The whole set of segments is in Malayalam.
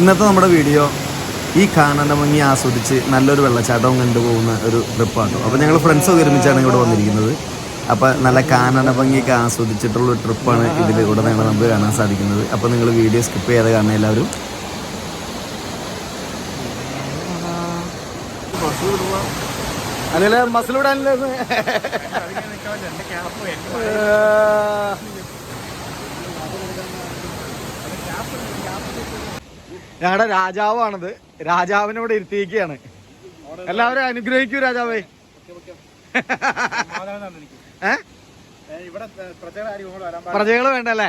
ഇന്നത്തെ നമ്മുടെ വീഡിയോ ഈ കാണാന്റെ ഭംഗി ആസ്വദിച്ച് നല്ലൊരു വെള്ളച്ചാട്ടവും കണ്ടുപോകുന്ന ഒരു ട്രിപ്പാണ് അപ്പോൾ ഞങ്ങൾ ഫ്രണ്ട്സൊക്കെ ഒരുമിച്ചാണ് ഇവിടെ വന്നിരിക്കുന്നത്. അപ്പോൾ നല്ല കാനന ഭംഗിയൊക്കെ ആസ്വദിച്ചിട്ടുള്ള ഒരു ട്രിപ്പാണ് ഇതിലൂടെ ഞങ്ങൾ നമുക്ക് കാണാൻ സാധിക്കുന്നത്. അപ്പോൾ നിങ്ങൾ വീഡിയോ സ്കിപ്പ് ചെയ്യാതെ കാണുന്ന എല്ലാവരും അല്ലെങ്കിൽ മസിലൂടാനല്ലേ ഞങ്ങളുടെ രാജാവാണിത്. രാജാവിനോട് ഇരുത്തിയിരിക്കുകയാണ് എല്ലാവരും അനുഗ്രഹിക്കൂ രാജാവേ. പ്രജകൾ വേണ്ടല്ലേ?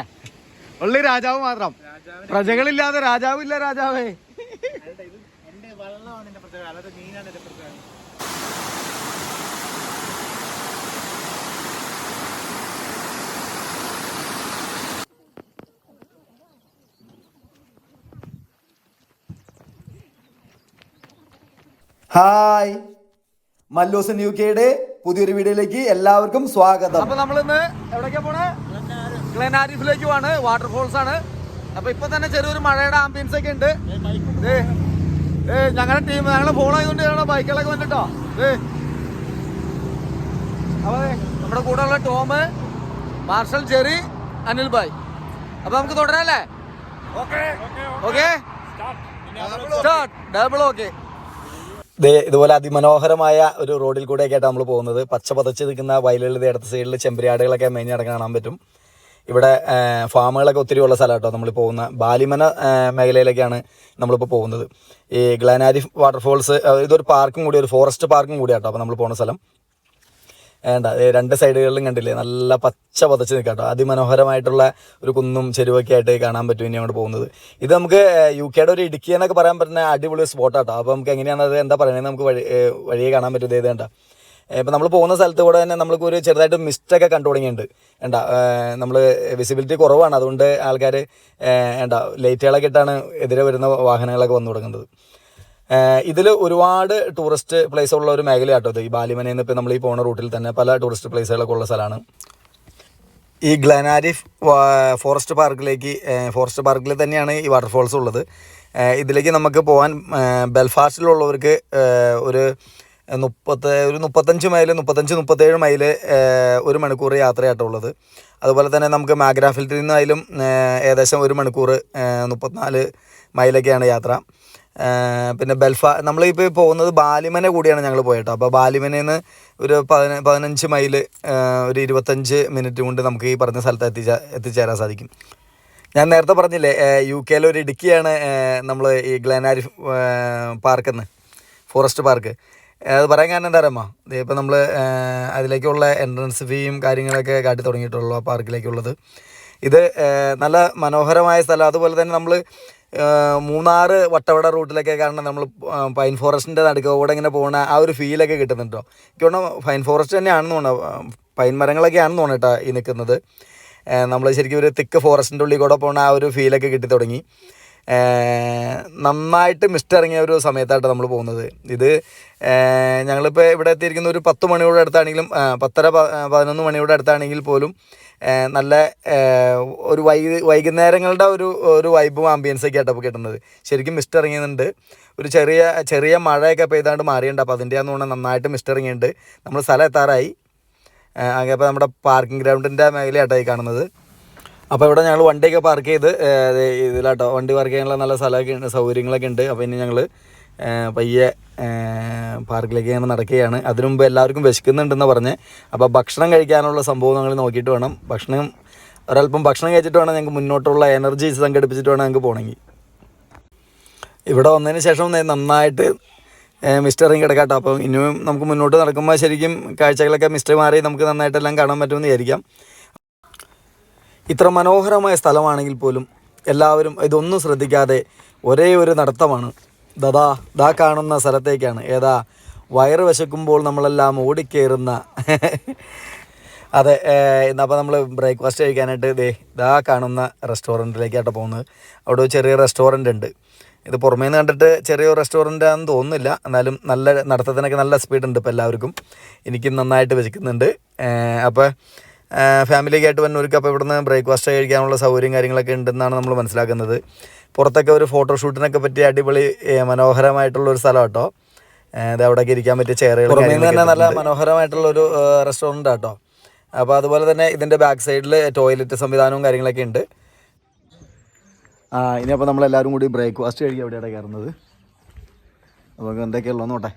ഉള്ളി രാജാവ് മാത്രം. പ്രജകളില്ലാതെ രാജാവില്ല രാജാവേ. ഹായ്. മല്ലൂസൻ യു കെയുടെ പുതിയൊരു വീഡിയോയിലേക്ക് എല്ലാവർക്കും സ്വാഗതം. അപ്പൊ നമ്മൾ ഇന്ന് എവിടേക്കാ പോണേ? ഗ്ലെനാരിഫിലേക്ക് പോവാണ് വാട്ടർഫോൾസ് ആണ് അപ്പൊ ഇപ്പൊ തന്നെ ചെറിയൊരു മഴയുടെ ആംബിയൻസ് ഒക്കെ ഉണ്ട്. ദേ, ദേ, ഞങ്ങളുടെ ടീം ഞങ്ങളെ ഫോൺ ചെയ്തുകൊണ്ട് ഞങ്ങളുടെ ബൈക്കുകളൊക്കെ വന്നിട്ടോ? ദേ. അപ്പൊ നമ്മുടെ കൂടെ ഉള്ള Tom Marshall Jerry Anil bhai. അപ്പൊ നമുക്ക് തുടരാല്ലേ ഓക്കെ സ്റ്റാർട്ട് ഡബിൾ ഓക്കെ ദേ ഇതുപോലെ അതിമനോഹരമായ ഒരു റോഡിൽ ആയിട്ട് നമ്മൾ പോകുന്നത്. പച്ച പതച്ച് നിൽക്കുന്ന വയലുകളുടെ അടുത്ത സൈഡിൽ ചെമ്പരിയാടുകളൊക്കെ മേഞ്ഞ് നടക്കാൻ കാണാൻ പറ്റും. ഇവിടെ ഫാമുകളൊക്കെ ഒത്തിരി ഉള്ള സ്ഥലം കേട്ടോ നമ്മൾ പോകുന്ന. ബാലിമന മേഖലയിലേക്കാണ് നമ്മളിപ്പോൾ പോകുന്നത്. ഈ ഗ്ലാനാരി വാട്ടർഫോൾസ് ഇതൊരു പാർക്കും കൂടി ഒരു ഫോറസ്റ്റ് പാർക്കും കൂടി കേട്ടോ അപ്പോൾ നമ്മൾ പോകുന്ന സ്ഥലം. വേണ്ട രണ്ട് സൈഡുകളിലും കണ്ടില്ലേ നല്ല പച്ച പതച്ച് നിൽക്കാം കേട്ടോ അതിമനോഹരമായിട്ടുള്ള ഒരു കുന്നും ചെരുവൊക്കെ ആയിട്ട് കാണാൻ പറ്റും ഇനി അങ്ങോട്ട് പോകുന്നത്. ഇത് നമുക്ക് യു കെയുടെ ഒരു ഇടുക്കി എന്നൊക്കെ പറയാൻ പറ്റുന്ന അടിപൊളി സ്പോട്ടാട്ടോ അപ്പോൾ നമുക്ക് എങ്ങനെയാണ് അത് എന്താ പറയുന്നത് നമുക്ക് വഴി വഴിയെ കാണാൻ പറ്റും ഇത് വേണ്ട ഇപ്പം നമ്മൾ പോകുന്ന സ്ഥലത്ത് കൂടെ തന്നെ നമുക്ക് ഒരു ചെറുതായിട്ട് മിസ്റ്റൊക്കെ കണ്ടു തുടങ്ങിയിട്ടുണ്ട്. വേണ്ട നമ്മൾ വിസിബിലിറ്റി കുറവാണ്. അതുകൊണ്ട് ആൾക്കാർ വേണ്ട ലൈറ്റുകളൊക്കെ ഇട്ടാണ് എതിരെ വരുന്ന വാഹനങ്ങളൊക്കെ വന്നു തുടങ്ങുന്നത്. ഇതിൽ ഒരുപാട് ടൂറിസ്റ്റ് പ്ലേസ് ഉള്ള ഒരു മേഖലയാട്ടോ ഇത്. ഈ ബാലിമനയിൽ നിന്ന് ഇപ്പോൾ നമ്മൾ ഈ പോണ റൂട്ടിൽ തന്നെ പല ടൂറിസ്റ്റ് പ്ലേസുകളൊക്കെ ഉള്ള സ്ഥലമാണ് ഈ ഗ്ലനാരിഫ് ഫോറസ്റ്റ് പാർക്കിലേക്ക് ഫോറസ്റ്റ് പാർക്കിൽ തന്നെയാണ് ഈ വാട്ടർഫോൾസ് ഉള്ളത്. ഇതിലേക്ക് നമുക്ക് പോകാൻ ബെൽഫാസ്റ്റിലുള്ളവർക്ക് ഒരു മുപ്പത്ത് ഒരു മുപ്പത്തഞ്ച് മൈൽ മുപ്പത്തഞ്ച് മുപ്പത്തേഴ് മൈൽ ഒരു മണിക്കൂർ യാത്രയായിട്ടുള്ളത് അതുപോലെ തന്നെ നമുക്ക് മാഗ്രാഫിൽറ്റിൽ നിന്നായാലും ഏകദേശം ഒരു മണിക്കൂർ മുപ്പത്തിനാല് മൈലൊക്കെയാണ് യാത്ര. പിന്നെ ബെൽഫാ നമ്മളിപ്പോൾ പോകുന്നത് ബാലിമന കൂടിയാണ് ഞങ്ങൾ പോയിട്ടോ. അപ്പോൾ ബാലിമനയിൽ നിന്ന് ഒരു പതിന പതിനഞ്ച് മൈൽ ഒരു ഇരുപത്തഞ്ച് മിനിറ്റ് കൊണ്ട് നമുക്ക് ഈ പറഞ്ഞ സ്ഥലത്ത് എത്തിച്ച എത്തിച്ചേരാൻ സാധിക്കും. ഞാൻ നേരത്തെ പറഞ്ഞില്ലേ യു കെയിലെ ഒരു ഇടുക്കിയാണ് നമ്മൾ ഈ ഗ്ലാനാരി പാർക്കെന്ന് ഫോറസ്റ്റ് പാർക്ക്. അത് പറയാൻ കാരണം എന്താ പറയുമ്പോൾ ഇതിപ്പോൾ നമ്മൾ അതിലേക്കുള്ള എൻട്രൻസ് ഫീയും കാര്യങ്ങളൊക്കെ കാട്ടി തുടങ്ങിയിട്ടുള്ളൂ ആ പാർക്കിലേക്കുള്ളത്. ഇത് നല്ല മനോഹരമായ സ്ഥലം. അതുപോലെ തന്നെ നമ്മൾ മൂന്നാറ് വട്ടവട റൂട്ടിലൊക്കെ കാരണം നമ്മൾ പൈൻ ഫോറസ്റ്റിന്റെ നടുക്കോടെ ഇങ്ങനെ പോകുന്ന ആ ഒരു ഫീലൊക്കെ കിട്ടുന്നുണ്ടോ? എനിക്ക് തോന്നുന്നു പൈൻ ഫോറസ്റ്റ് തന്നെയാണെന്ന് തോന്നുന്നു. പൈൻ മരങ്ങളൊക്കെ ആണെന്ന് തോന്നുന്നു കേട്ടോ ഈ നിൽക്കുന്നത്. നമ്മൾ ശരിക്കും ഒരു തിക്ക് ഫോറസ്റ്റിന്റെ ഉള്ളിൽ കൂടെ പോകുന്ന ആ ഒരു ഫീലൊക്കെ കിട്ടി തുടങ്ങി. നന്നായിട്ട് മിസ്റ്റ് ഇറങ്ങിയ ഒരു സമയത്തായിട്ട് നമ്മൾ പോകുന്നത്. ഇത് ഞങ്ങളിപ്പോൾ ഇവിടെ എത്തിയിരിക്കുന്ന ഒരു പത്ത് മണിയോടെ അടുത്താണെങ്കിലും പത്തര പതിനൊന്ന് മണിയോടെ അടുത്താണെങ്കിൽ പോലും നല്ല ഒരു വൈ വൈകുന്നേരങ്ങളുടെ ഒരു ഒരു വൈബും ആംബിയൻസ് ഒക്കെ ആയിട്ടപ്പോൾ കിട്ടുന്നത്. ശരിക്കും മിസ്റ്റ് ഇറങ്ങിയുന്നുണ്ട് ഒരു ചെറിയ ചെറിയ മഴയൊക്കെ പെയ്താണ്ട് മാറിയുണ്ട് അപ്പോൾ അതിന്റെ ആണെന്ന് പറഞ്ഞാൽ നന്നായിട്ട് മിസ്റ്റ് ഇറങ്ങിയിട്ടുണ്ട്. നമ്മൾ സ്ഥലം എത്താറായി. അങ്ങനെ അപ്പോൾ നമ്മുടെ പാർക്കിംഗ് ഗ്രൗണ്ടിന്റെ മേഖലയായിട്ടായി കാണുന്നത്. അപ്പോൾ ഇവിടെ ഞങ്ങൾ വണ്ടിയൊക്കെ പാർക്ക് ചെയ്ത് ഇതിലാട്ടോ വണ്ടി പാർക്ക് ചെയ്യാനുള്ള നല്ല സ്ഥലമൊക്കെ ഉണ്ട് സൗകര്യങ്ങളൊക്കെ ഉണ്ട്. അപ്പോൾ ഇനി ഞങ്ങൾ പയ്യെ പാർക്കിലേക്ക് ഇങ്ങനെ നടക്കുകയാണ്. അതിനു മുമ്പ് എല്ലാവർക്കും വിശക്കുന്നുണ്ടെന്ന് പറഞ്ഞ്. അപ്പോൾ ഭക്ഷണം കഴിക്കാനുള്ള സംഭവം ഞങ്ങൾ നോക്കിയിട്ട് വേണം. ഭക്ഷണം ഒരല്പം ഭക്ഷണം കഴിച്ചിട്ട് വേണം ഞങ്ങൾക്ക് മുന്നോട്ടുള്ള എനർജീസ് സംഘടിപ്പിച്ചിട്ട് വേണം ഞങ്ങൾക്ക് പോകണമെങ്കിൽ. ഇവിടെ വന്നതിന് ശേഷം നന്നായിട്ട് മിസ്റ്ററിങ് കിടക്കാട്ടോ. അപ്പോൾ ഇനിയും നമുക്ക് മുന്നോട്ട് നടക്കുമ്പോൾ ശരിക്കും കാഴ്ചകളൊക്കെ മിസ്റ്റർ മാറി നമുക്ക് നന്നായിട്ടെല്ലാം കാണാൻ പറ്റുമെന്ന് വിചാരിക്കാം. ഇത്ര മനോഹരമായ സ്ഥലമാണെങ്കിൽ പോലും എല്ലാവരും ഇതൊന്നും ശ്രദ്ധിക്കാതെ ഒരേ ഒരു നടത്തമാണ്. ദാ ദാ കാണുന്ന സ്ഥലത്തേക്കാണ്. ഏതാ വയറ് വിശക്കുമ്പോൾ നമ്മളെല്ലാം ഓടിക്കേറുന്ന. അതെ എന്നപ്പോൾ നമ്മൾ ബ്രേക്ക്ഫാസ്റ്റ് കഴിക്കാനായിട്ട് ദേ ദാ കാണുന്ന റെസ്റ്റോറന്റിലേക്കാട്ടോ പോകുന്നത് അവിടെ ഒരു ചെറിയ റെസ്റ്റോറന്റ് ഉണ്ട്. ഇത് പുറമേ നിന്ന് കണ്ടിട്ട് ചെറിയ റെസ്റ്റോറന്റ് ആണെന്ന് തോന്നുന്നില്ല. എന്നാലും നല്ല നടത്തത്തിനൊക്കെ നല്ല സ്പീഡ് ഉണ്ട് ഇപ്പോൾ എല്ലാവർക്കും. എനിക്കും നന്നായിട്ട് വിശക്കുന്നുണ്ട്. അപ്പോൾ ഫാമിലിയൊക്കെ ആയിട്ട് വന്നവർക്ക് അപ്പോൾ ഇവിടുന്ന് ബ്രേക്ക്ഫാസ്റ്റ് കഴിക്കാനുള്ള സൗകര്യം കാര്യങ്ങളൊക്കെ ഉണ്ടെന്നാണ് നമ്മൾ മനസ്സിലാക്കുന്നത്. പുറത്തൊക്കെ ഒരു ഫോട്ടോഷൂട്ടിനൊക്കെ പറ്റിയ അടിപൊളി മനോഹരമായിട്ടുള്ള ഒരു സ്ഥലം കേട്ടോ. ഇത് അവിടേക്ക് ഇരിക്കാൻ പറ്റിയ ചെയറുകൾ തന്നെ നല്ല മനോഹരമായിട്ടുള്ള ഒരു റെസ്റ്റോറന്റ് കേട്ടോ അപ്പോൾ അതുപോലെ തന്നെ ഇതിന്റെ ബാക്ക് സൈഡിൽ ടോയ്ലറ്റ് സംവിധാനവും കാര്യങ്ങളൊക്കെ ഉണ്ട്. ആ ഇനിയപ്പോൾ നമ്മളെല്ലാവരും കൂടി ബ്രേക്ക്ഫാസ്റ്റ് കഴിക്കുക എവിടെയാണ് കയറുന്നത്? അപ്പോൾ എന്തൊക്കെയുള്ളൂ നോട്ടെ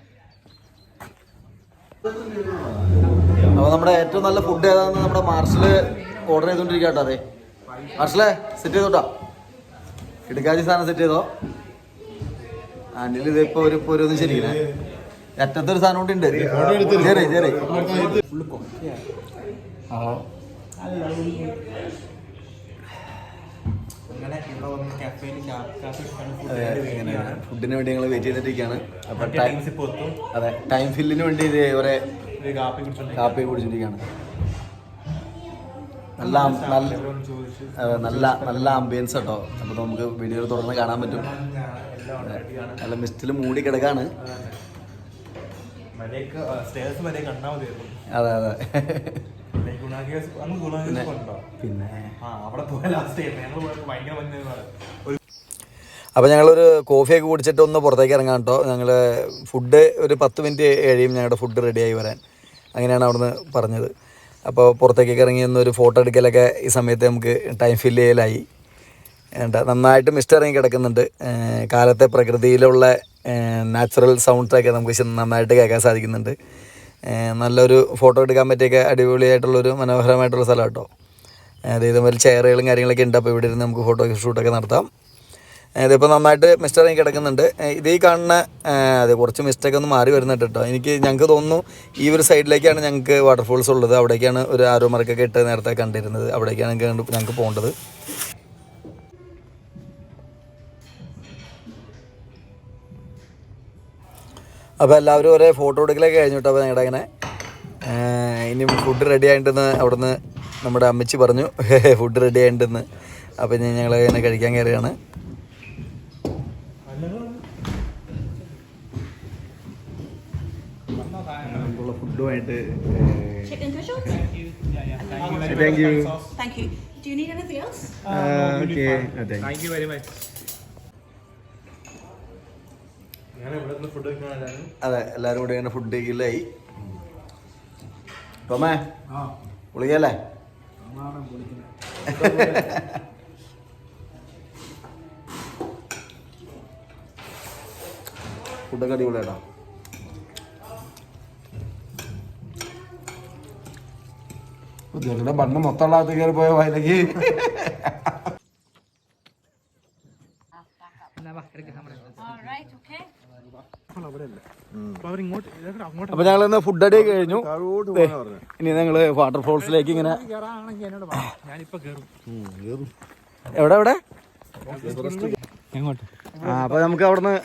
അപ്പോൾ നമ്മുടെ ഏറ്റവും നല്ല ഫുഡ് ഏതാണെന്ന് നമ്മുടെ മാർഷൽ ഓർഡർ ചെയ്തോണ്ടിരിക്കട്ടോ കേട്ടോ അതെ. മാർഷലെ സെറ്റ് ചെയ്തോട്ടോ. കിടക്കാതി സാധനം സെറ്റ് ചെയ്തോ? അനിൽ ഇതിപ്പോ ഒരു ഒന്നും ശരിക്കില്ലേ അറ്റത്തൊരു സാധനം കൂടി ഉണ്ട്. ഫുഡിന് വേണ്ടി ഞങ്ങൾ വെയിറ്റ് ചെയ്തിട്ടിരിക്കുകയാണ് അപ്പൊ ടൈം അതെ ടൈം ഫില്ലിന് വേണ്ടി ഇത് ഒരേ കാപ്പി കുടിച്ചിരിക്കുകയാണ്. നല്ല നല്ല നല്ല നല്ല ആംബിയൻസ് കേട്ടോ അപ്പൊ നമുക്ക് വീഡിയോയിൽ തുടർന്ന് കാണാൻ പറ്റും. നല്ല മിസ്റ്റിൽ മൂടി കിടക്കാണ്. അതെ. അതെ പിന്നെ അപ്പോൾ ഞങ്ങളൊരു കോഫിയൊക്കെ കുടിച്ചിട്ട് ഒന്ന് പുറത്തേക്ക് ഇറങ്ങാം കേട്ടോ. ഞങ്ങൾ ഫുഡ് ഒരു പത്ത് മിനിറ്റ് കഴിയും ഞങ്ങളുടെ ഫുഡ് റെഡിയായി വരാൻ. അങ്ങനെയാണ് അവിടുന്ന് പറഞ്ഞത്. അപ്പോൾ പുറത്തേക്കൊക്കെ ഇറങ്ങി ഒരു ഫോട്ടോ എടുക്കലൊക്കെ ഈ സമയത്ത് നമുക്ക് ടൈം ഫില്ല് ചെയ്യലായി. വേണ്ട നന്നായിട്ട് മിസ്റ്റ് ഇറങ്ങി കിടക്കുന്നുണ്ട്. കാലത്തെ പ്രകൃതിയിലുള്ള നാച്ചുറൽ സൗണ്ട്സൊക്കെ നമുക്ക് നന്നായിട്ട് കേൾക്കാൻ സാധിക്കുന്നുണ്ട്. നല്ലൊരു ഫോട്ടോ എടുക്കാൻ പറ്റിയൊക്കെ അടിപൊളിയായിട്ടുള്ളൊരു മനോഹരമായിട്ടുള്ള സ്ഥലം കേട്ടോ. അതായത് ഇതുപോലെ ചെയറുകളും കാര്യങ്ങളൊക്കെ ഉണ്ട്. അപ്പോൾ ഇവിടെ ഇരുന്ന് നമുക്ക് ഫോട്ടോ ഷൂട്ടൊക്കെ നടത്താം. ഇതിപ്പോൾ നന്നായിട്ട് മിസ്റ്റർ ഇറങ്ങി കിടക്കുന്നുണ്ട്. ഇത് ഈ കാണുന്ന അതെ കുറച്ച് മിസ്റ്റേക്ക് ഒന്ന് മാറി വരുന്നുണ്ട് കേട്ടോ എനിക്ക് ഞങ്ങൾക്ക് തോന്നുന്നു ഈ ഒരു സൈഡിലേക്കാണ് ഞങ്ങൾക്ക് വാട്ടർഫോൾസ് ഉള്ളത്. അവിടേക്കാണ് ഒരു ആരോ മറക്കൊക്കെ ഇട്ട് നേരത്തെ കണ്ടിരുന്നത്. അവിടേക്കാണ് ഞങ്ങൾക്ക് കണ്ട് ഞങ്ങൾക്ക് പോകേണ്ടത്. അപ്പോൾ എല്ലാവരും ഒരേ ഫോട്ടോ എടുക്കലൊക്കെ കേട്ടോ അപ്പോൾ ഞങ്ങളുടെ അങ്ങനെ. ഇനി ഫുഡ് റെഡി ആയിട്ടുണ്ടെന്ന് അവിടുന്ന് നമ്മുടെ അമ്മച്ചി പറഞ്ഞു. ഫുഡ് റെഡി ആയിട്ടുണ്ടെന്ന് അപ്പോൾ ഞങ്ങൾ ഇങ്ങനെ കഴിക്കാൻ കയറിയാണ് Chicken dishes? Thank you Thank you. Do you need anything else? Okay അതെ താങ്ക് യു വെരി മച്ച് എല്ലാവരും. കൂടി ഇങ്ങനെ ഫുഡ് കഴിക്കില്ലായി. ടോമേ വിളിക്കല്ലേ ഫുഡൊക്കെ അടിപൊളിയാട്ടോ. ഉദ്യോഗത്തിന്റെ ബണ്ണ് മൊത്തമുള്ള അകത്ത് കയറി പോയ വയലേക്ക്. അപ്പൊ ഞങ്ങൾ ഇന്ന് ഫുഡ് അടി കഴിഞ്ഞു ഇനി ഞങ്ങൾ വാട്ടർഫോൾസിലേക്ക് ഇങ്ങനെ എവിടെ എവിടെ? അപ്പൊ നമുക്ക് അവിടുന്ന്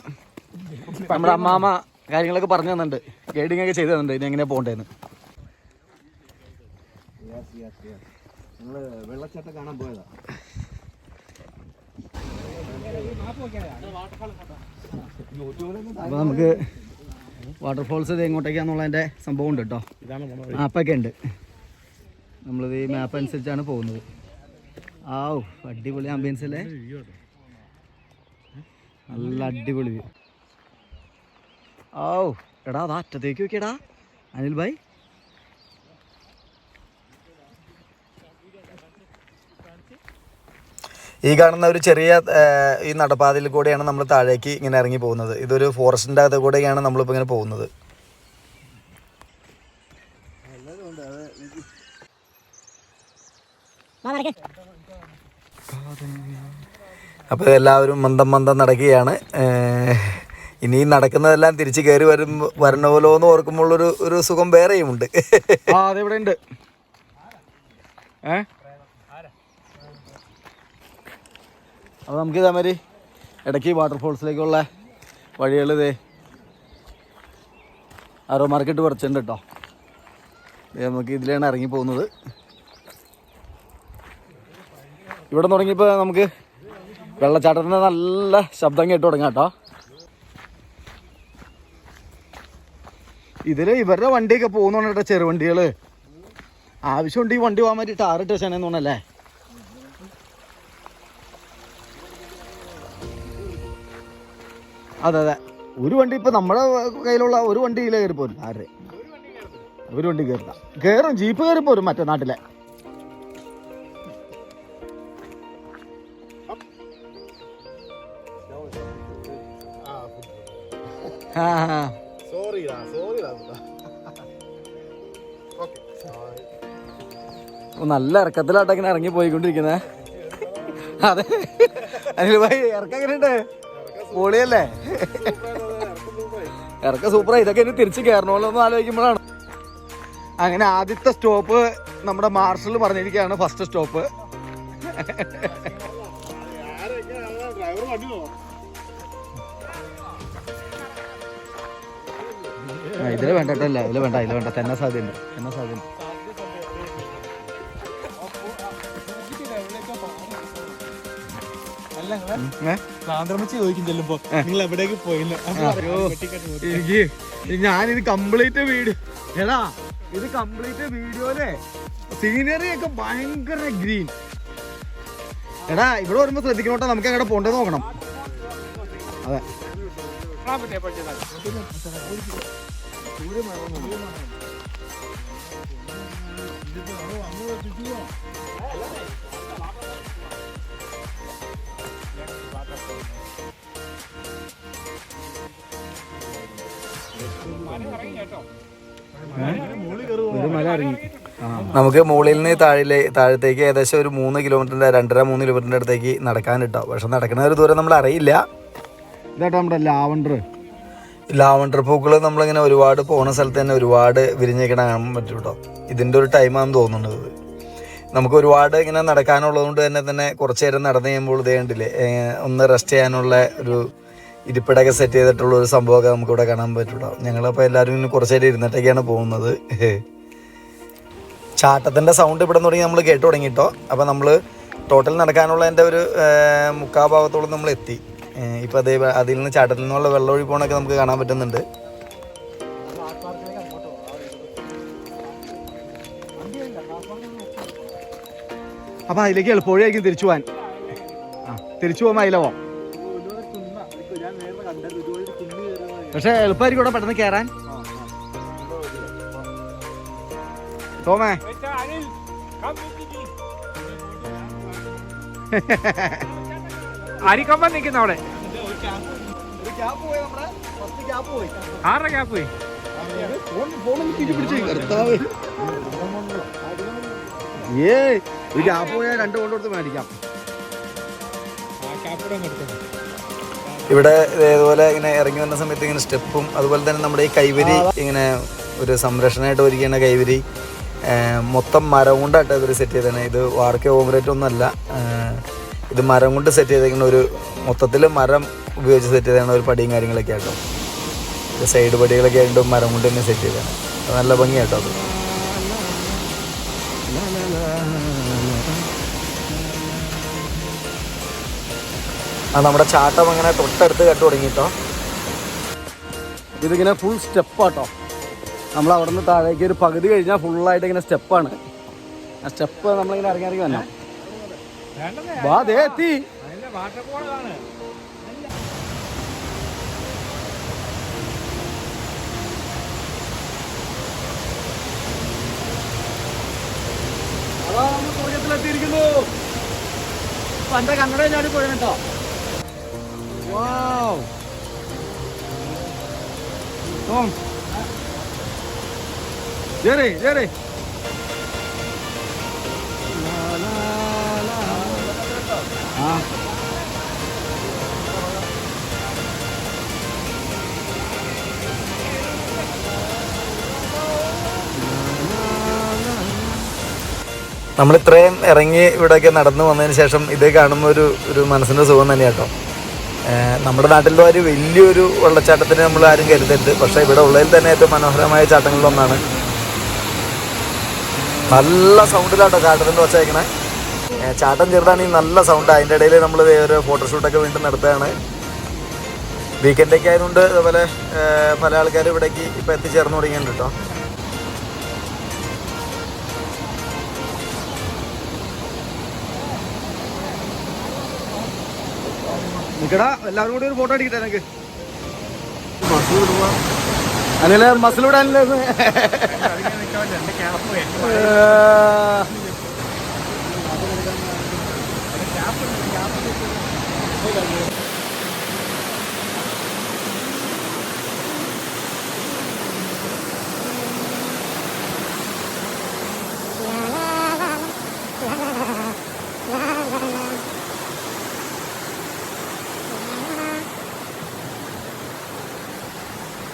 നമ്മുടെ അമ്മാമ്മ കാര്യങ്ങളൊക്കെ പറഞ്ഞു തന്നിട്ടുണ്ട്. ഗൈഡിങ് ഒക്കെ ചെയ്തു തന്നിട്ടുണ്ട്. ഇനി എങ്ങനെയാ പോകണ്ടേന്ന് വെള്ളച്ചാട്ടം കാണാൻ പോയതാ. അപ്പൊ നമുക്ക് വാട്ടർഫോൾസ് ഇത് എങ്ങോട്ടേക്കാന്നുള്ളതിന്റെ സംഭവം ഉണ്ട് കേട്ടോ മാപ്പൊക്കെ ഉണ്ട്. നമ്മളിത് ഈ മാപ്പ് അനുസരിച്ചാണ് പോകുന്നത്. ആ അടിപൊളി ആംബിയൻസ് അല്ലേ? നല്ല അടിപൊളി ആ ആവു എടാ അതാ അറ്റത്തേക്ക് നോക്കിയടാ. അനിൽ ഭായ് ഈ കാണുന്ന ഒരു ചെറിയ ഈ നടപ്പാതയിൽ കൂടെയാണ് നമ്മൾ താഴേക്ക് ഇങ്ങനെ ഇറങ്ങി പോകുന്നത്. ഇതൊരു ഫോറസ്റ്റിന്റെ അകത്ത് കൂടെയാണ് നമ്മളിപ്പോൾ ഇങ്ങനെ പോകുന്നത്. അപ്പോൾ എല്ലാവരും മന്ദം മന്ദം നടക്കുകയാണ്. ഇനി നടക്കുന്നതെല്ലാം തിരിച്ചു കയറി വരുമ്പോൾ വരണമല്ലോ എന്ന് ഓർക്കുമ്പോൾ ഒരു ഒരു സുഖം വേറെയും ഉണ്ട് ആ അതെവിടെ ഉണ്ട്. ഏ? അപ്പോൾ നമുക്ക് ഇതേമാതിരി ഇടയ്ക്ക് വാട്ടർഫോൾസിലേക്കുള്ള വഴികൾ ഇതേ ആരോ മാർക്കറ്റ് കുറച്ചുണ്ട് കേട്ടോ നമുക്ക് ഇതിലാണ് ഇറങ്ങി പോകുന്നത്. ഇവിടെ തുടങ്ങിയപ്പോൾ നമുക്ക് വെള്ളച്ചാട്ടത്തിന്റെ നല്ല ശബ്ദം കേട്ട് തുടങ്ങാം കേട്ടോ ഇതിൽ ഇവരുടെ വണ്ടിയൊക്കെ പോകുന്നുണ്ട് കേട്ടോ ചെറുവണ്ടികൾ ആവശ്യമുണ്ട് ഈ വണ്ടി പോകാൻ വേണ്ടി ടാറിട്ട് വെച്ചാണെന്ന് തോന്നല്ലേ അതെ അതെ. ഒരു വണ്ടി ഇപ്പൊ നമ്മുടെ കയ്യിലുള്ള ഒരു വണ്ടിയിലെ കയറി പോരും. ആരുടെ? ഒരു വണ്ടി കയറില്ല. കയറും ജീപ്പ് കയറി പോരും മറ്റേ നാട്ടിലെ. നല്ല ഇറക്കത്തിലാട്ട ഇങ്ങനെ ഇറങ്ങി പോയിക്കൊണ്ടിരിക്കുന്നേ. അതെ. അനിൽ ഭായി ഇറക്കം എങ്ങനെയുണ്ട്? പൊളിയല്ലേ? ഇറക്ക സൂപ്പറായി ഇതൊക്കെ ഇനി തിരിച്ച് കയറണമല്ലോ എന്ന് ആലോചിക്കുമ്പോഴാണ്. അങ്ങനെ ആദ്യത്തെ സ്റ്റോപ്പ് നമ്മുടെ മാർഷൽ പറഞ്ഞിരിക്കുകയാണ് ഫസ്റ്റ് സ്റ്റോപ്പ് ഇതിൽ വണ്ടി ഇതിൽ വേണ്ട ഇതിൽ വേണ്ട. തന്നെ സാധ്യത തന്നെ സാധ്യത സാന്ദ്രമിച്ച് ചോദിക്കും ചെല്ലുമ്പോ നിങ്ങൾ എവിടേക്ക് പോയില്ല. എനിക്ക് ഞാനിത് കംപ്ലീറ്റ് വീഡിയോ എടാ ഇത് കംപ്ലീറ്റ് വീഡിയോയിലെ സീനറി ഒക്കെ ഭയങ്കര ഗ്രീൻ എടാ ഇവിടെ വരുമ്പോ ശ്രദ്ധിക്കണോട്ടോ നമുക്ക് എങ്ങനെ പോണ്ടത് നോക്കണം. അതെ. ഒരു നമുക്ക് മുകളിൽ നിന്ന് താഴിലെ താഴത്തേക്ക് ഏകദേശം ഒരു മൂന്ന് കിലോമീറ്ററിന്റെ രണ്ടര മൂന്ന് കിലോമീറ്ററിന്റെ അടുത്തേക്ക് നടക്കാൻ കിട്ടാം പക്ഷെ നടക്കുന്ന ഒരു ദൂരം നമ്മൾ അറിയില്ല. ഇതാട്ടോ നമ്മുടെ ലാവണ്ടർ. ലാവണ്ടർ പൂക്കൾ നമ്മളിങ്ങനെ ഒരുപാട് പോണ സ്ഥലത്ത് തന്നെ ഒരുപാട് വിരിഞ്ഞേക്കണ കാണാൻ പറ്റും കേട്ടോ ഇതിന്റെ ഒരു ടൈമാണെന്ന് തോന്നുന്നത്. നമുക്ക് ഒരുപാട് ഇങ്ങനെ നടക്കാനുള്ളതുകൊണ്ട് തന്നെ തന്നെ കുറച്ച് നേരം നടന്നു കഴിയുമ്പോൾ ഇതേ കണ്ടില്ലേ? ഒന്ന് റെസ്റ്റ് ചെയ്യാനുള്ള ഒരു ഇരിപ്പിടൊക്കെ സെറ്റ് ചെയ്തിട്ടുള്ള ഒരു സംഭവമൊക്കെ നമുക്ക് ഇവിടെ കാണാൻ പറ്റൂട്ടോ. ഞങ്ങളപ്പോൾ എല്ലാവരും ഇങ്ങനെ കുറച്ച് നേരം ഇരുന്നിട്ടൊക്കെയാണ് പോകുന്നത്. ചാട്ടത്തിന്റെ സൗണ്ട് ഇവിടെ തുടങ്ങി നമ്മൾ കേട്ട് തുടങ്ങിയിട്ടോ അപ്പോൾ നമ്മൾ ടോട്ടൽ നടക്കാനുള്ള എന്റെ ഒരു മുക്കാ ഭാഗത്തോളം നമ്മൾ എത്തി. ഇപ്പോൾ അതേ അതിൽ നിന്ന് ചാട്ടത്തിൽ നിന്നുള്ള വെള്ളം ഒഴിപ്പോണൊക്കെ നമുക്ക് കാണാൻ പറ്റുന്നുണ്ട്. അപ്പം അതിലേക്ക് എളുപ്പമൊഴിയായിരിക്കും തിരിച്ചു പോകാൻ. ആ തിരിച്ചു പോകുമ്പോൾ അതിലെ പോവാം. പക്ഷെ എളുപ്പമായിരിക്കും പെട്ടെന്ന് കയറാൻ തോമേ. അരിക്കൊമ്പൻ നിൽക്കുന്ന അവിടെ. ആരുടെ ക്യാപ്പ് പോയി ഏ ഒരു ഗ്യാപ്പ് പോയാൽ രണ്ട് മേടിക്കാം. ക്യാപ്പ് മേടിക്കാം ഇവിടെ ഇതേപോലെ ഇങ്ങനെ ഇറങ്ങി വന്ന സമയത്ത് ഇങ്ങനെ സ്റ്റെപ്പും അതുപോലെ തന്നെ നമ്മുടെ ഈ കൈവരി ഇങ്ങനെ ഒരു സംരക്ഷണമായിട്ട് ഒരുക്കിയാണ് കൈവരി മൊത്തം മരം കൊണ്ടാട്ടോ ഇവർ സെറ്റ് ചെയ്തതാണ് ഇത് വാർക്ക ഓമറേറ്റ് ഒന്നുമല്ല. ഇത് മരം കൊണ്ട് സെറ്റ് ചെയ്തേക്കുന്ന ഒരു മൊത്തത്തിൽ മരം ഉപയോഗിച്ച് സെറ്റ് ചെയ്തതാണ് ഒരു പടിയും കാര്യങ്ങളൊക്കെ ആട്ടോ സൈഡ് പടികളൊക്കെ ആയിട്ട് മരം കൊണ്ട് തന്നെ സെറ്റ് ചെയ്തതാണ് നല്ല ഭംഗിയാട്ടോ അത്. നമ്മുടെ ചാട്ടം അങ്ങനെ തൊട്ടടുത്ത് കണ്ടു തുടങ്ങിട്ടോ. ഇതിങ്ങനെ ഫുൾ സ്റ്റെപ്പാട്ടോ നമ്മൾ അവിടെ നിന്ന് താഴേക്ക് ഒരു പകുതി കഴിഞ്ഞാൽ ഫുള്ളായിട്ട് ഇങ്ങനെ സ്റ്റെപ്പാണ് ആ സ്റ്റെപ്പ് നമ്മളിങ്ങനെ ഇറങ്ങി ഇറങ്ങി വന്നോ. വാ ദേ എത്തി. അതാ നമ്മൾ സ്വർഗത്തിലെത്തിയിരിക്കുന്നു പണ്ട കന്നഡ ചാടി പോയി കേട്ടോ. Wow Tom la la. Ah. നമ്മൾ ഇത്രയും ഇറങ്ങി ഇവിടെയൊക്കെ നടന്നു വന്നതിന് ശേഷം ഇതേ കാണുമ്പോൾ ഒരു ഒരു മനസ്സിന്റെ സുഖം തന്നെയാണ് കേട്ടോ നമ്മുടെ നാട്ടിലുള്ള ഒരു വലിയൊരു വെള്ളച്ചാട്ടത്തിന് നമ്മൾ ആരും കരുതരുത്. പക്ഷേ ഇവിടെ ഉള്ളതിൽ തന്നെ ഏറ്റവും മനോഹരമായ ചാട്ടങ്ങളിലൊന്നാണ് നല്ല സൗണ്ടിലാട്ടോ ചാട്ടത്തിന്റെ വച്ചേക്കണേ. ചാട്ടം ചെറുതാണെങ്കിൽ നല്ല സൗണ്ട്. അതിന്റെ ഇടയിൽ നമ്മൾ ഒരു ഫോട്ടോഷൂട്ടൊക്കെ വീണ്ടും നടത്തുകയാണ്. വീക്കെൻഡൊക്കെ ആയതുകൊണ്ട് അതുപോലെ പല ആൾക്കാരും ഇവിടേക്ക് ഇപ്പോൾ എത്തിച്ചേർന്ന് തുടങ്ങിയിട്ടുണ്ട് കേട്ടോ എനിക്കടാ എല്ലാവരും കൂടി ഒരു ഫോട്ടോ അടിക്കട്ടെ എനിക്ക് അതിലെ മസിൽ വിടാനില്ല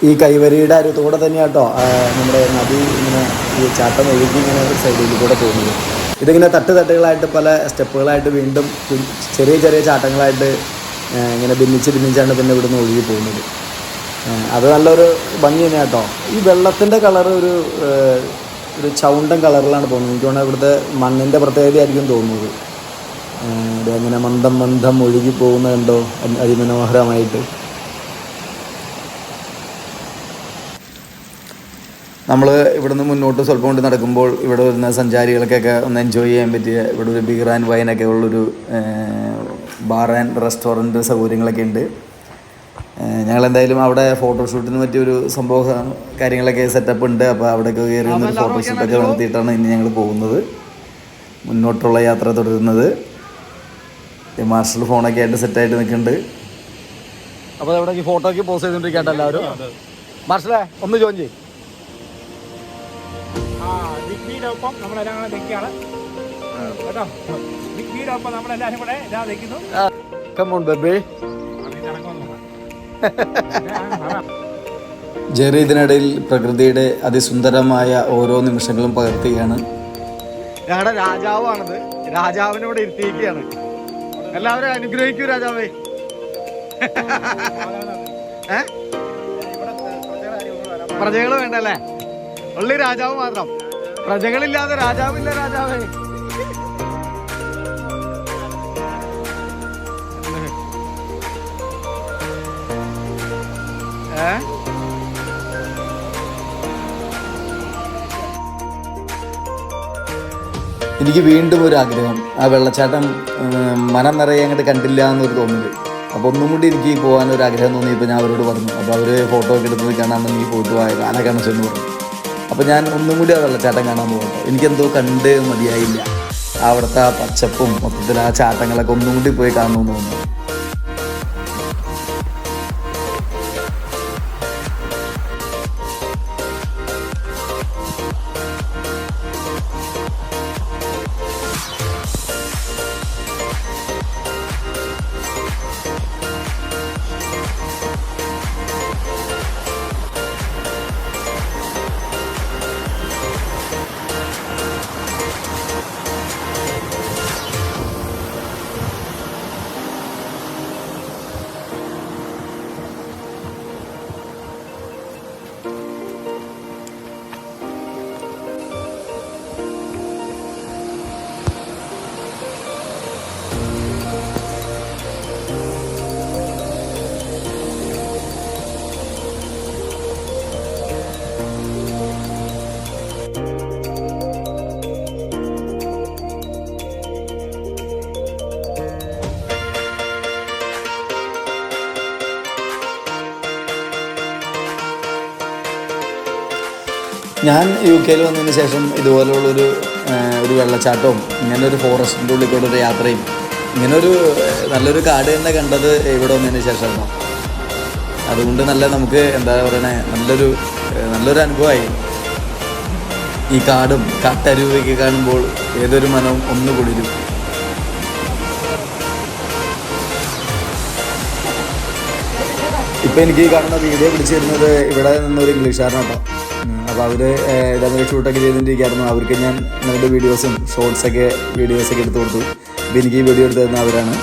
ഈ കൈവരിയുടെ അരുത്തൂടെ തന്നെയാണ് കേട്ടോ നമ്മുടെ നദി ഇങ്ങനെ ഈ ചാട്ടം ഒഴുകി ഇങ്ങനെ ഒരു സൈഡിൽ കൂടെ പോകുന്നത്. ഇതിങ്ങനെ തട്ട് തട്ടുകളായിട്ട് പല സ്റ്റെപ്പുകളായിട്ട് വീണ്ടും ചെറിയ ചെറിയ ചാട്ടങ്ങളായിട്ട് ഇങ്ങനെ ഭിന്നിച്ച് ഭിന്നിച്ചാണ് പിന്നെ ഇവിടുന്ന് ഒഴുകി പോകുന്നത്. അത് നല്ലൊരു ഭംഗി തന്നെയാണ് കേട്ടോ ഈ വെള്ളത്തിന്റെ കളർ ഒരു ഒരു ചൗണ്ടൻ കളറിലാണ് പോകുന്നത്. എനിക്ക് തോന്നുന്നത് ഇവിടുത്തെ മണ്ണിന്റെ പ്രത്യേകതയായിരിക്കും തോന്നുന്നത്. ആ, ഇത് അങ്ങനെ മന്ദം മന്ദം ഒഴുകി പോകുന്നുണ്ടോ അതിമനോഹരമായിട്ട് നമ്മൾ ഇവിടുന്ന് മുന്നോട്ട് സ്വല്പം കൊണ്ട് നടക്കുമ്പോൾ ഇവിടെ വരുന്ന സഞ്ചാരികൾക്കൊക്കെ ഒന്ന് എൻജോയ് ചെയ്യാൻ പറ്റിയ ഇവിടെ ഒരു ബീർ ആൻഡ് വൈനൊക്കെ ഉള്ളൊരു ബാർ ആൻഡ് റെസ്റ്റോറന്റ് സൗകര്യങ്ങളൊക്കെ ഉണ്ട്. ഞങ്ങൾ എന്തായാലും അവിടെ ഫോട്ടോഷൂട്ടിന് പറ്റിയൊരു സംഭവം കാര്യങ്ങളൊക്കെ സെറ്റപ്പ് ഉണ്ട്. അപ്പോൾ അവിടെയൊക്കെ കയറി ഒരു ഫോട്ടോഷൂട്ടൊക്കെ നടത്തിയിട്ടാണ് ഇനി ഞങ്ങൾ പോകുന്നത്. മുന്നോട്ടുള്ള യാത്ര തുടരുന്നത്. മാർഷൽ ഫോണൊക്കെ ആയിട്ട് സെറ്റായിട്ട് നിൽക്കുന്നുണ്ട്. അപ്പോൾ അവിടെ ഫോട്ടോയ്ക്ക് പോസ് ചെയ്തുകൊണ്ടിരിക്കട്ടെ എല്ലാവരും. മാർഷലേ ഒന്ന് ജോയിൻ ചെയ്യും. ദിഗ്ബിയുടെ ഒപ്പം നമ്മളെല്ലാം കൂടെ നിൽക്കുകയാണ് കേട്ടോ? ദിഗ്ബിയുടെ ഒപ്പം നമ്മളെല്ലാരും കൂടെ ഇതാ നിൽക്കുന്നു കമോൺ ബേബി. ജെറി ഇതിനിടയിൽ പ്രകൃതിയുടെ അതിസുന്ദരമായ ഓരോ നിമിഷങ്ങളും പകർത്തുകയാണ്. ഞങ്ങളുടെ രാജാവാണത്. രാജാവിനെ ഇവിടെ ഇരുത്തിയിരിക്കുകയാണ്. എല്ലാവരും അനുഗ്രഹിക്കൂ രാജാവേ. ഏ? പ്രജകൾ വേണ്ടല്ലേ? ഉള്ളി രാജാവ് മാത്രം. പ്രജകളില്ലാതെ രാജാവില്ല രാജാവേ. എനിക്ക് വീണ്ടും ഒരു ആഗ്രഹം. ആ വെള്ളച്ചാട്ടം മനം നിറയെ അങ്ങോട്ട് കണ്ടില്ല എന്നൊരു തോന്നൽ. അപ്പോൾ ഒന്നും കൂടി എനിക്ക് പോകാൻ ഒരു ആഗ്രഹം തോന്നിയപ്പോൾ ഞാൻ അവരോട് പറഞ്ഞു. അപ്പോൾ അവർ ഫോട്ടോ ഒക്കെ എടുത്തത് കാണാൻ നീ പോയിട്ട് പോയ കാലക്കാണ് ചെന്ന് പറഞ്ഞു. അപ്പോൾ ഞാൻ ഒന്നും കൂടി ആ വെള്ളച്ചാട്ടം കാണാൻ പോകട്ടോ എനിക്കെന്തോ കണ്ട് മതിയായില്ല. അവിടുത്തെ ആ പച്ചപ്പും മൊത്തത്തിൽ ആ ചാട്ടങ്ങളൊക്കെ ഒന്നും കൂടി പോയി കാണണമെന്ന് തോന്നുന്നു. ഞാൻ യു കെയിൽ വന്നതിന് ശേഷം ഇതുപോലുള്ളൊരു ഒരു വെള്ളച്ചാട്ടവും ഇങ്ങനെ ഒരു ഫോറസ്റ്റിന്റെ ഉള്ളിൽ കൂടെ ഒരു യാത്രയും ഇങ്ങനെ ഒരു ആ, നല്ലൊരു കാട് തന്നെ കണ്ടത് ഇവിടെ വന്നതിന് ശേഷമാണ് അതുകൊണ്ട് നല്ല നമുക്ക് എന്താ പറയണേ നല്ലൊരു നല്ലൊരു അനുഭവമായി. ഈ കാടും കാട്ടരുവൊക്കെ കാണുമ്പോൾ ഏതൊരു മനവും ഒന്ന് കുളിരും. ഇപ്പം എനിക്ക് ഈ കാണുന്ന വീഡിയോ പിടിച്ചിരുന്നത് ഇവിടെ നിന്നൊരു ഇംഗ്ലീഷുകാരനാട്ടോ. അവർ ഇതേപോലെ ഷൂട്ടൊക്കെ ചെയ്തുകൊണ്ടിരിക്കുകയായിരുന്നു അവർക്ക് ഞാൻ നിങ്ങളുടെ വീഡിയോസും ഷോർട്സൊക്കെ വീഡിയോസൊക്കെ എടുത്തു കൊടുത്തു. അപ്പോൾ എനിക്ക് ഈ വീഡിയോ എടുത്തു തരുന്ന അവരാണ്.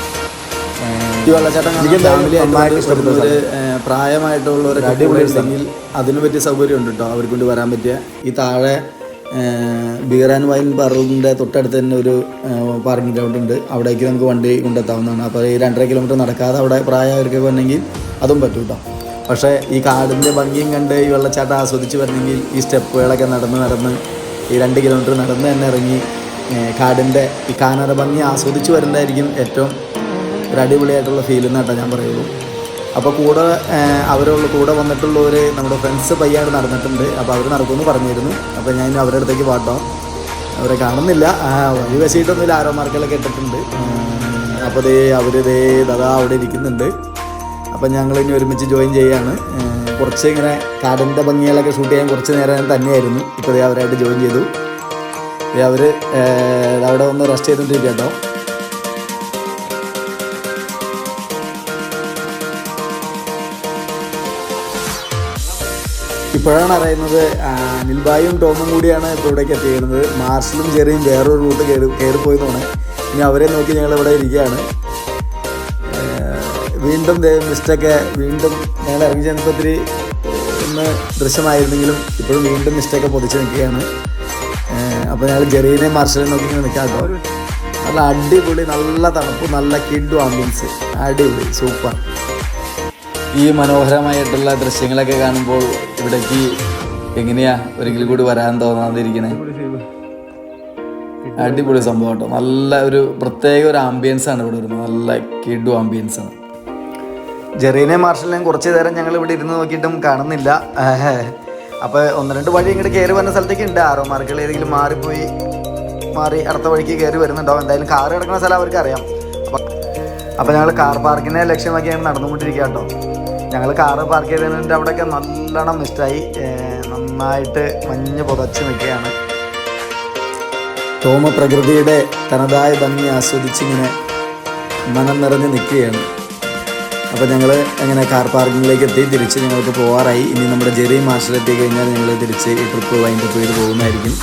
പ്രായമായിട്ടുള്ളവരൊക്കെ അടിപൊളിയുണ്ടെങ്കിൽ അതിന് പറ്റിയ സൗകര്യം ഉണ്ട് കേട്ടോ അവർക്ക് കൊണ്ട് വരാൻ പറ്റിയ ഈ താഴെ ബീർ ആൻഡ് വൈൻ ബാറിന്റെ തൊട്ടടുത്ത് തന്നെ ഒരു പാർക്കിംഗ് ഗ്രൗണ്ട് ഉണ്ട്. അവിടേക്ക് നമുക്ക് വണ്ടി കൊണ്ടെത്താവുന്നതാണ്. അപ്പോൾ ഈ രണ്ടര കിലോമീറ്റർ നടക്കാതെ അവിടെ പ്രായമായവർക്കൊക്കെ വന്നെങ്കിൽ അതും പറ്റും കേട്ടോ പക്ഷേ ഈ കാടിന്റെ ഭംഗിയും കണ്ട് ഈ വെള്ളച്ചാട്ടം ആസ്വദിച്ച് വരണമെങ്കിൽ ഈ സ്റ്റെപ്പുകളൊക്കെ നടന്ന് നടന്ന് ഈ രണ്ട് കിലോമീറ്റർ നടന്ന് തന്നെ ഇറങ്ങി കാടിന്റെ ഈ കാനറ ഭംഗി ആസ്വദിച്ച് വരുന്നതായിരിക്കും ഏറ്റവും ഒരു അടിപൊളിയായിട്ടുള്ള ഫീൽ എന്നാട്ടോ ഞാൻ പറയുള്ളൂ. അപ്പോൾ കൂടെ അവരുള്ള കൂടെ വന്നിട്ടുള്ളവർ നമ്മുടെ ഫ്രണ്ട്സ് പയ്യാണ് നടന്നിട്ടുണ്ട്. അപ്പോൾ അവർ നടക്കുമെന്ന് പറഞ്ഞിരുന്നു. അപ്പോൾ ഞാൻ അവരുടെ അടുത്തേക്ക് പാട്ടോ അവരെ കാണുന്നില്ല. വഴി വശയിട്ടൊന്നുമില്ല. ആരോ മാർക്കുകളൊക്കെ ഇട്ടിട്ടുണ്ട്. അപ്പോൾ ദേ അവർ ദേ ദാ അവിടെ ഇരിക്കുന്നുണ്ട്. അപ്പം ഞങ്ങൾ ഇനി ഒരുമിച്ച് ജോയിൻ ചെയ്യാണ്. കുറച്ച് ഇങ്ങനെ കാടിന്റെ ഭംഗികളൊക്കെ ഷൂട്ട് ചെയ്യാൻ കുറച്ച് നേരം തന്നെയായിരുന്നു. ഇപ്പോൾ അവരായിട്ട് ജോയിൻ ചെയ്തു. അവർ അവിടെ ഒന്ന് റെസ്റ്റ് ചെയ്തുകൊണ്ടിരിക്കട്ടോ കേട്ടോ ഇപ്പോഴാണ് അറിയുന്നത് അനിൽബായും ടോമും കൂടിയാണ് ഇപ്പോൾ ഇവിടേക്ക് എത്തിയിരുന്നത്. മാർഷലും ചെറിയും വേറൊരു റൂട്ട് കയറി കയറിപ്പോയതാണ് ഇനി അവരെ നോക്കി ഞങ്ങൾ ഇവിടെ ഇരിക്കുകയാണ്. വീണ്ടും മിസ്റ്റൊക്കെ വീണ്ടും ഞങ്ങൾ ഇറങ്ങി ചെന്നപ്പോൾ ഇത്തിരി ഒന്ന് ദൃശ്യമായിരുന്നെങ്കിലും ഇപ്പോഴും വീണ്ടും മിസ്റ്റൊക്കെ പൊതിച്ച് നിൽക്കുകയാണ്. അപ്പോൾ ഞങ്ങൾ ജെറീനെ മാർഷലിനെ നോക്കി ഇങ്ങനെ നിൽക്കാം കേട്ടോ. നല്ല അടിപൊളി നല്ല തണുപ്പ് നല്ല കിഡ് ആംബിയൻസ്. അടിപൊളി സൂപ്പർ. ഈ മനോഹരമായിട്ടുള്ള ദൃശ്യങ്ങളൊക്കെ കാണുമ്പോൾ ഇവിടേക്ക് എങ്ങനെയാ ഒരിക്കൽ കൂടി വരാൻ തോന്നാതിരിക്കണേ? അടിപൊളി സംഭവം കേട്ടോ. നല്ല ഒരു പ്രത്യേക ഒരു ആംബിയൻസ് ആണ് ഇവിടെ വരുന്നത്. നല്ല കിഡു ആംബിയൻസ് ആണ് ജെറീനെ മാർഷലിനെയും കുറച്ച് നേരം ഞങ്ങൾ ഇവിടെ ഇരുന്ന് നോക്കിയിട്ടും കാണുന്നില്ല. അപ്പോൾ ഒന്ന് രണ്ട് വഴി ഇങ്ങോട്ട് കയറി വരുന്ന സ്ഥലത്തേക്ക് ഉണ്ട്. ആറോ മാർക്കുകൾ ഏതെങ്കിലും മാറിപ്പോയി മാറി അടുത്ത വഴിക്ക് കയറി വരുന്നുണ്ടാവും. എന്തായാലും കാർ കിടക്കുന്ന സ്ഥലം അവർക്ക് അറിയാം അപ്പം അപ്പോൾ ഞങ്ങൾ കാർ പാർക്കിനെ ലക്ഷ്യമാക്കിയാണ് നടന്നുകൊണ്ടിരിക്കുക കേട്ടോ. ഞങ്ങൾ കാറ് പാർക്ക് ചെയ്തതിന്റെ അവിടെയൊക്കെ നല്ലോണം മിസ്റ്റായി നന്നായിട്ട് മഞ്ഞ് പുതച്ച് നിൽക്കുകയാണ്. തോമ പ്രകൃതിയുടെ തനതായ ഭംഗി ആസ്വദിച്ചിങ്ങനെ മനം നിറഞ്ഞ് നിൽക്കുകയാണ്. അപ്പോൾ ഞങ്ങൾ അങ്ങനെ കാർ പാർക്കിങ്ങിലേക്ക് എത്തി. തിരിച്ച് ഞങ്ങൾക്ക് പോകാറായി ഇനി നമ്മുടെ ജെറി മാർഷൽ എത്തി കഴിഞ്ഞാൽ ഞങ്ങൾ തിരിച്ച് ഈ ട്രിപ്പ് വൈൻഡ് അപ്പ് ചെയ്ത് പോകുന്നതായിരിക്കും.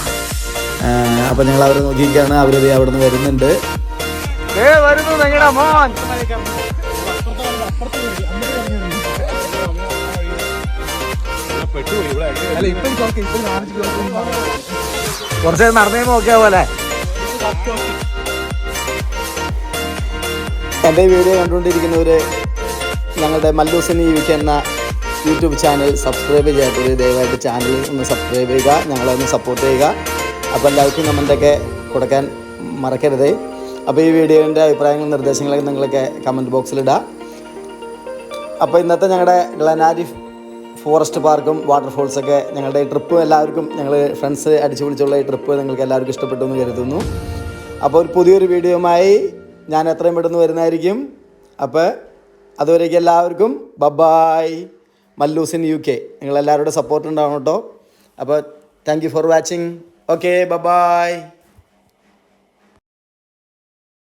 അപ്പോൾ ഞങ്ങൾ അവരെ നോക്കിയിരിക്കുകയാണ്. അവരത് അവിടെ നിന്ന് വരുന്നുണ്ട് വരുന്നു നിങ്ങളുടെ മോൻ. കുറച്ച് നടന്നേ നോക്കിയ പോലെ. എന്റെ വീഡിയോ കണ്ടുകൊണ്ടിരിക്കുന്നവർ ഞങ്ങളുടെ മല്ലൂസിന് ജീവിക്കുക എന്ന യൂട്യൂബ് ചാനൽ സബ്സ്ക്രൈബ് ചെയ്യാത്തവർ ദയവായിട്ട് ചാനൽ ഒന്ന് സബ്സ്ക്രൈബ് ചെയ്യുക ഞങ്ങളെ ഒന്ന് സപ്പോർട്ട് ചെയ്യുക. അപ്പോൾ എല്ലാവർക്കും കമന്റൊക്കെ കൊടുക്കാൻ മറക്കരുത്. അപ്പോൾ ഈ വീഡിയോന്റെ അഭിപ്രായങ്ങളും നിർദ്ദേശങ്ങളൊക്കെ നിങ്ങളൊക്കെ കമന്റ് ബോക്സിലിടുക അപ്പോൾ ഇന്നത്തെ ഞങ്ങളുടെ ഗ്ലനാരി ഫോറസ്റ്റ് പാർക്കും വാട്ടർഫോൾസൊക്കെ ഞങ്ങളുടെ ട്രിപ്പ് എല്ലാവർക്കും ഞങ്ങൾ ഫ്രണ്ട്സ് അടിച്ചു പൊളിച്ചുള്ള ഈ ട്രിപ്പ് നിങ്ങൾക്ക് എല്ലാവർക്കും ഇഷ്ടപ്പെട്ടു എന്ന് കരുതുന്നു. അപ്പോൾ ഒരു പുതിയൊരു വീഡിയോയുമായി ഞാൻ എത്രയും പെട്ടെന്ന് വരുന്നതായിരിക്കും. അപ്പോൾ അതുവരേക്കും എല്ലാവർക്കും ബബായ് മല്ലൂസിൻ യു കെ നിങ്ങളെല്ലാവരുടെ സപ്പോർട്ട് ഉണ്ടാവണം കേട്ടോ. അപ്പോൾ thank you for watching okay bye bye